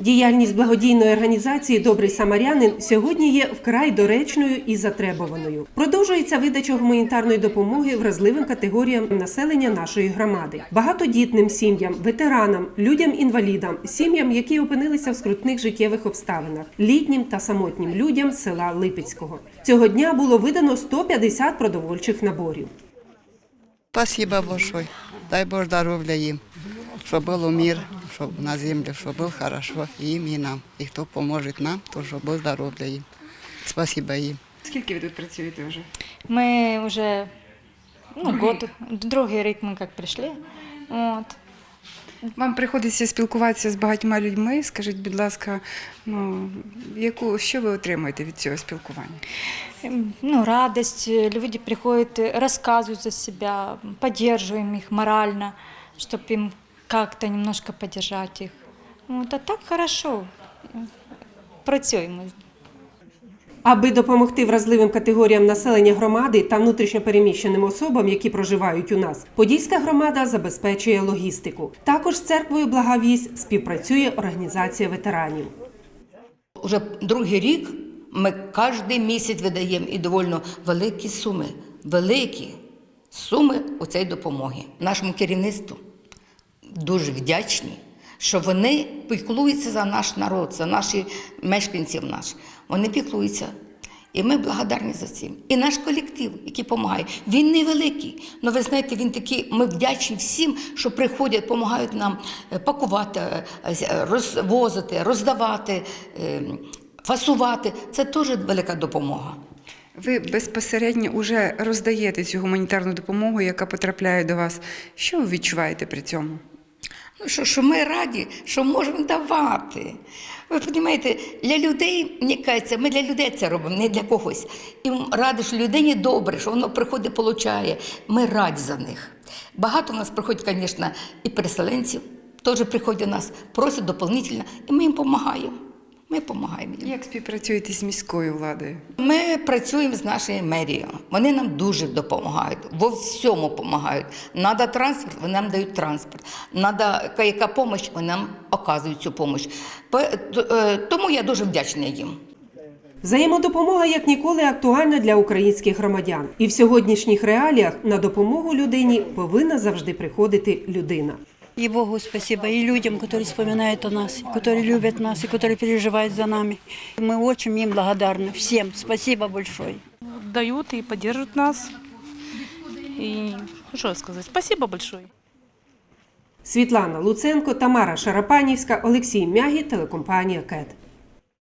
Діяльність благодійної організації Добрий самарянин сьогодні є вкрай доречною і затребуваною. Продовжується видача гуманітарної допомоги вразливим категоріям населення нашої громади, багатодітним сім'ям, ветеранам, людям-інвалідам, сім'ям, які опинилися в скрутних життєвих обставинах, літнім та самотнім людям села Липецького. Цього дня було видано 150 продовольчих наборів. Спасибо большое. Дай Бог здоровья им, чтобы был мир, чтобы на земле, чтобы было хорошо и им, и нам. И кто поможет нам, то чтобы было здоровья им. Спасибо им. Скільки ви тут працюєте вже? Мы уже ну, год, другий рік ми як прийшли. От. Вам приходиться спілкуватися з багатьма людьми. Скажіть, будь ласка, ну яку що ви отримуєте від цього спілкування? Ем, Ну, радость, люди приходят, рассказывают за себя, поддерживаем их морально, чтобы им как-то немножко поддержать их. Вот, а так хорошо. Працюємо. Аби допомогти вразливим категоріям населення громади та внутрішньопереміщеним особам, які проживають у нас, Подільська громада забезпечує логістику. Також з церквою Благовість співпрацює організація ветеранів. Уже другий рік ми кожен місяць видаємо і доволі великі суми, великі суми у цій допомоги. Нашому керівництву дуже вдячні, що вони піклуються за наш народ, за наші мешканців наш. Вони піклуються. І ми благодарні за це. І наш колектив, який допомагає, він невеликий. але ви знаєте, він такий, ми вдячні всім, що приходять, допомагають нам е, пакувати, е, е, розвозити, роздавати, фасувати. Це теж велика допомога. Ви безпосередньо вже роздаєте цю гуманітарну допомогу, яка потрапляє до вас. Що ви відчуваєте при цьому? Ну, що, що ми раді, що можемо давати. Ви розумієте, для людей, мені кажеться, ми для людей це робимо, не для когось. І раді, що людині добре, що воно приходить, получає. Ми раді за них. Багато у нас приходять, звісно, і переселенців, теж приходять до нас, просять доповнительно, і ми їм допомагаємо. Ми допомагаємо їм. Як співпрацюєте з міською владою? Ми працюємо з нашою мерією. Вони нам дуже допомагають, во всьому допомагають. Надо транспорт, вони нам дають транспорт. Надо яка допомога, вони нам оказують цю допомогу. Тому я дуже вдячна їм. Взаємодопомога як ніколи актуальна для українських громадян. І в сьогоднішніх реаліях на допомогу людині повинна завжди приходити людина. И Богу спасибо, и людям, которые вспоминают о нас, которые любят нас и которые переживают за нами. Мы очень им благодарны. Всем спасибо большое. дают и поддерживают нас. И ну, что сказать, спасибо большое. Світлана Луценко, Тамара Шарапанівська, Олексій Мягі, телекомпанія КЕТ.